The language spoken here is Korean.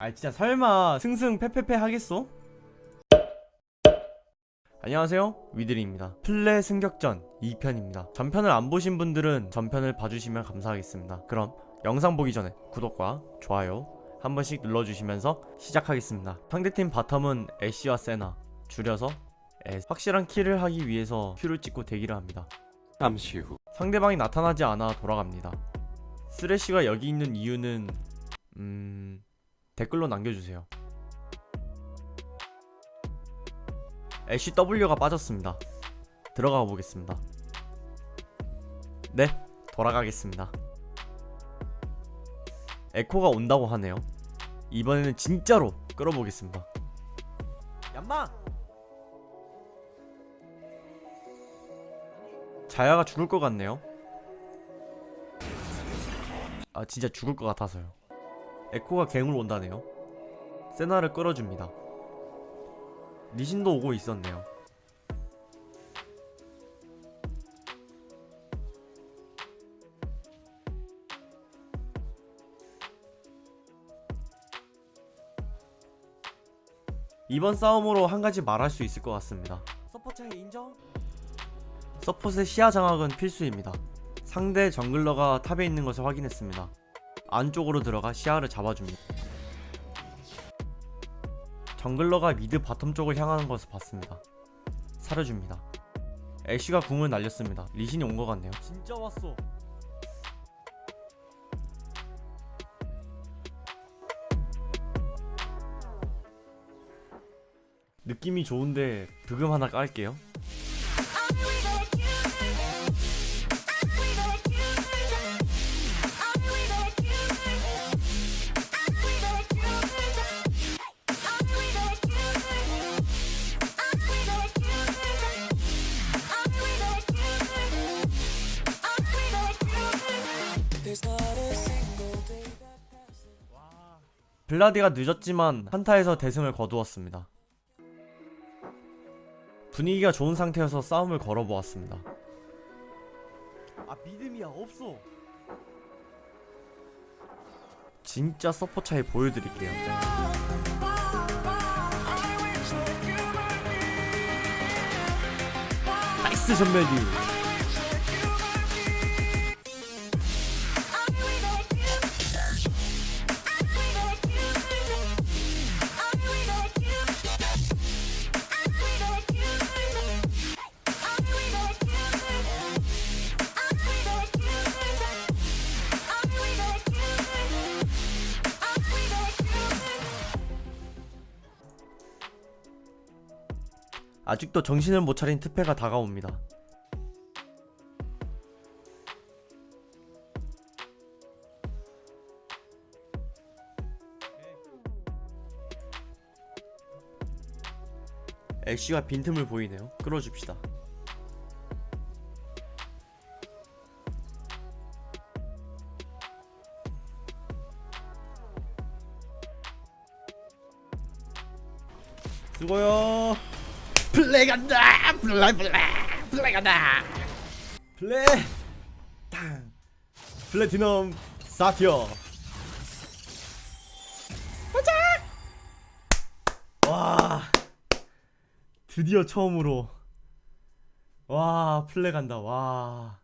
아 진짜 설마 승승 패패패 하겠어? 안녕하세요. 위드리입니다. 플레 승격전 2편입니다. 전편을 안 보신 분들은 전편을 봐주시면 감사하겠습니다. 그럼 영상 보기 전에 구독과 좋아요 한 번씩 눌러주시면서 시작하겠습니다. 상대팀 바텀은 애쉬와 세나 줄여서 애 확실한 킬을 하기 위해서 큐를 찍고 대기를 합니다. 잠시 후. 상대방이 나타나지 않아 돌아갑니다. 쓰레쉬가 여기 있는 이유는 음 댓글로 남겨주세요. 애쉬 W가 빠졌습니다. 들어가 보겠습니다. 네, 돌아가겠습니다. 에코가 온다고 하네요. 이번에는 진짜로 끌어보겠습니다. 얌마! 자야가 죽을 것 같네요. 아 진짜 죽을 것 같아서요. 에코가 갱을 온다네요. 세나를 끌어줍니다. 리신도 오고 있었네요. 이번 싸움으로 한 가지 말할 수 있을 것 같습니다. 서포 차이 인정? 서폿의 시야 장악은 필수입니다. 상대 정글러가 탑에 있는 것을 확인했습니다. 안쪽으로 들어가 시야를 잡아줍니다. 정글러가 미드 바텀 쪽을 향하는 것을 봤습니다. 사려줍니다. 애쉬가 궁을 날렸습니다. 리신이 온 것 같네요. 진짜 왔어. 느낌이 좋은데 브금 하나 깔게요. 블라디가 늦었지만 한타에서 대승을 거두었습니다. 분위기가 좋은 상태여서 싸움을 걸어보았습니다. 아 믿음이야 없어. 진짜 서포 차이 보여드릴게요. 나이스 전멸기. 아직도 정신을 못 차린 트페가 다가옵니다. 애쉬가 빈틈을 보이네요. 끌어줍시다. 수고요. 플레이 간다! 플레이 플레이 플레이 간다! 플레이! 탕! 플래티넘 사티어! 가자! 와! 드디어 처음으로! 와 플레이 간다. 와